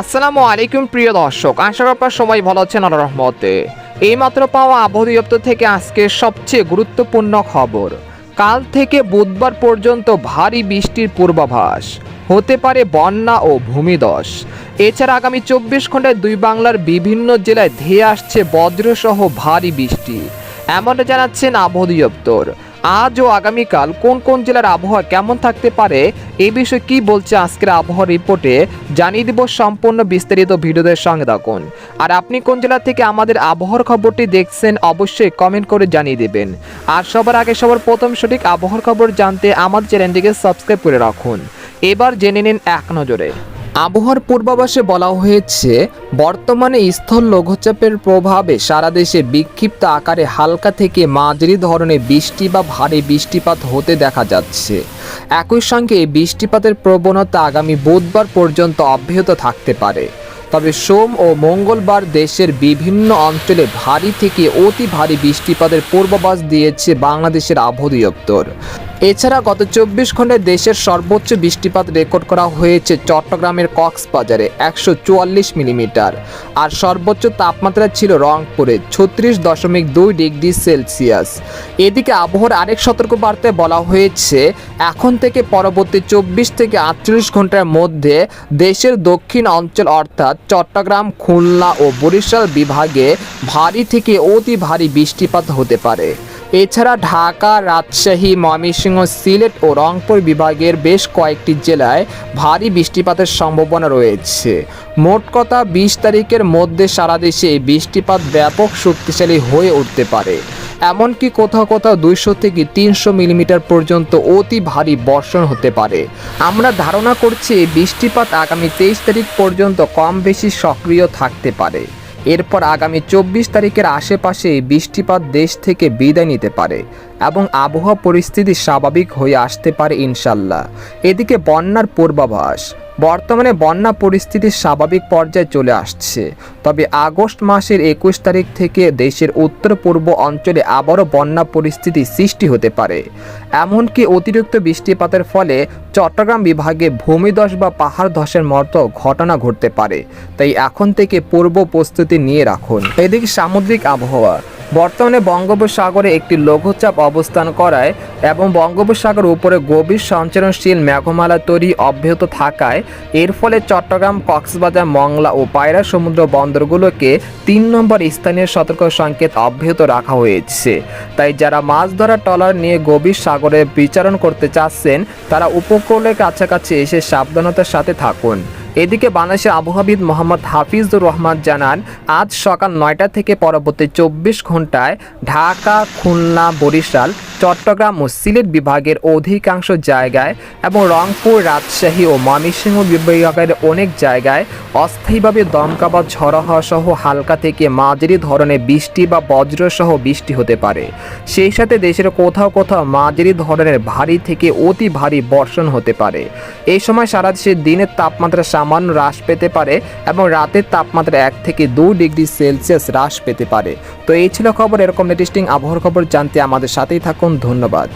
আসসালামু আলাইকুম প্রিয় দর্শক, আশা আপনার সবাই ভালো আছেন, আল্লাহর রহমতে। এইমাত্র পাওয়া আবহাওয়া দপ্তর থেকে আজকে সবচেয়ে গুরুত্বপূর্ণ খবর, কাল থেকে বুধবার পর্যন্ত ভারী বৃষ্টির পূর্বাভাস, হতে পারে বন্যা ও ভূমিধস। এছাড়া আগামী চব্বিশ ঘন্টায় দুই বাংলার বিভিন্ন জেলায় ধেয়ে আসছে বজ্রসহ ভারী বৃষ্টি। এমনটা জানাচ্ছেন আবহাওয়া দপ্তর আজ ও আগামীকাল কোন কোন জেলার আবহাওয়া কেমন থাকতে পারে, এ বিষয়ে কি বলছে আজকের আবহাওয়া রিপোর্টে জানিয়ে দিব সম্পূর্ণ বিস্তারিত ভিডিওদের সঙ্গে থাকুন। আর আপনি কোন জেলা থেকে আমাদের আবহাওয়ার খবরটি দেখছেন, অবশ্যই কমেন্ট করে জানিয়ে দেবেন। আর সবার আগে সবার প্রথম সঠিক আবহাওয়ার খবর জানতে আমাদের চ্যানেলটিকে সাবস্ক্রাইব করে রাখুন। এবার জেনে নিন এক নজরে। আবহাওয়ার পূর্বাভাসে বলা হয়েছে, বর্তমানে স্থল লঘুচাপের প্রভাবে সারা দেশে বিক্ষিপ্ত আকারে হালকা থেকে মাঝারি ধরনের বৃষ্টি বা ভারী বৃষ্টিপাত হতে দেখা যাচ্ছে। একই সঙ্গে এই বৃষ্টিপাতের প্রবণতা আগামী বুধবার পর্যন্ত অব্যাহত থাকতে পারে। তবে সোম ও মঙ্গলবার দেশের বিভিন্ন অঞ্চলে ভারী থেকে অতি ভারী বৃষ্টিপাতের পূর্বাভাস দিয়েছে বাংলাদেশের আবহাওয়া দপ্তর এছাড়া গত চব্বিশ ঘন্টায় দেশের সর্বোচ্চ বৃষ্টিপাত রেকর্ড করা হয়েছে চট্টগ্রামের কক্সবাজারে একশো চুয়াল্লিশ মিলিমিটার, আর সর্বোচ্চ তাপমাত্রা ছিল রংপুরে ছত্রিশ দশমিক দুই ডিগ্রি সেলসিয়াস। এদিকে আবহাওয়ার আরেক সতর্কবার্তায় বলা হয়েছে, এখন থেকে পরবর্তী চব্বিশ থেকে আটচল্লিশ ঘণ্টার মধ্যে দেশের দক্ষিণ অঞ্চল অর্থাৎ চট্টগ্রাম, খুলনা ও বরিশাল বিভাগে ভারী থেকে অতি ভারী বৃষ্টিপাত হতে পারে। এছাড়া ঢাকা, রাজশাহী, ময়মনসিংহ, সিলেট ও রংপুর বিভাগের বেশ কয়েকটি জেলায় ভারী বৃষ্টিপাতের সম্ভাবনা রয়েছে। মোট কথা, বিশ তারিখের মধ্যে সারা দেশে বৃষ্টিপাত ব্যাপক শক্তিশালী হয়ে উঠতে পারে। এমনকি কোথাও কোথাও দুইশো থেকে তিনশো মিলিমিটার পর্যন্ত অতি ভারী বর্ষণ হতে পারে। আমরা ধারণা করছি বৃষ্টিপাত আগামী তেইশ তারিখ পর্যন্ত কম বেশি সক্রিয় থাকতে পারে। এরপর আগামী চব্বিশ তারিখের আশেপাশে বৃষ্টিপাত দেশ থেকে বিদায় নিতে পারে এবং আবহাওয়া পরিস্থিতি স্বাভাবিক হয়ে আসতে পারে ইনশাল্লাহ। এদিকে বন্যার পূর্বাভাস বর্তমানে বন্যা পরিস্থিতি স্বাভাবিক পর্যায়ে চলে আসছে। তবে আগস্ট মাসের একুশ তারিখ থেকে দেশের উত্তর পূর্ব অঞ্চলে আবারও বন্যা পরিস্থিতি সৃষ্টি হতে পারে। এমনকি অতিরিক্ত বৃষ্টিপাতের ফলে চট্টগ্রাম বিভাগে ভূমিধস বা পাহাড় ধসের মতো ঘটনা ঘটতে পারে। তাই এখন থেকে পূর্ব প্রস্তুতি নিয়ে রাখুন। এদিকে সামুদ্রিক আবহাওয়া। বর্তমানে বঙ্গোপসাগরে একটি লঘুচাপ অবস্থান করায় এবং বঙ্গোপসাগর উপরে গভীর সঞ্চারণশীল মেঘমালা তৈরি অব্যাহত থাকায়, এর ফলে চট্টগ্রাম, কক্সবাজার, মংলা ও পায়রা সমুদ্র বন্দরগুলোকে তিন নম্বর স্থানীয় সতর্ক সংকেত অব্যাহত রাখা হয়েছে। তাই যারা মাছ ধরা ট্রলার নিয়ে গভীর সাগরে বিচারণ করতে চাচ্ছেন, তারা উপকূলের কাছাকাছি এসে সাবধানতার সাথে থাকুন। এদিকে বাংলাদেশের আবহাওয়াবিদ মোহাম্মদ হাফিজুর রহমান জানান, আজ সকাল নয়টা থেকে পরবর্তী চব্বিশ ঘন্টায় ঢাকা, খুলনা, বরিশাল, চট্টগ্রাম ও সিলেট বিভাগের অধিকাংশ জায়গায় এবং রংপুর, রাজশাহী ও ময়মনসিংহ বিভাগের অনেক জায়গায় অস্থায়ীভাবে দমকা বা ঝড়ো হওয়া সহ হালকা থেকে মাঝারি ধরনের বৃষ্টি বা বজ্রসহ বৃষ্টি হতে পারে। সেই সাথে দেশের কোথাও কোথাও মাঝারি ধরনের ভারী থেকে অতি ভারী বর্ষণ হতে পারে। এই সময় সারা দেশের দিনের তাপমাত্রা সামান্য হ্রাস পেতে পারে এবং রাতের তাপমাত্রা এক থেকে দু ডিগ্রি সেলসিয়াস হ্রাস পেতে পারে। তো এই ছিল খবর, এরকম লেটেস্টিং আবহাওয়ার খবর জানতে আমাদের সাথেই থাকুন, ধন্যবাদ।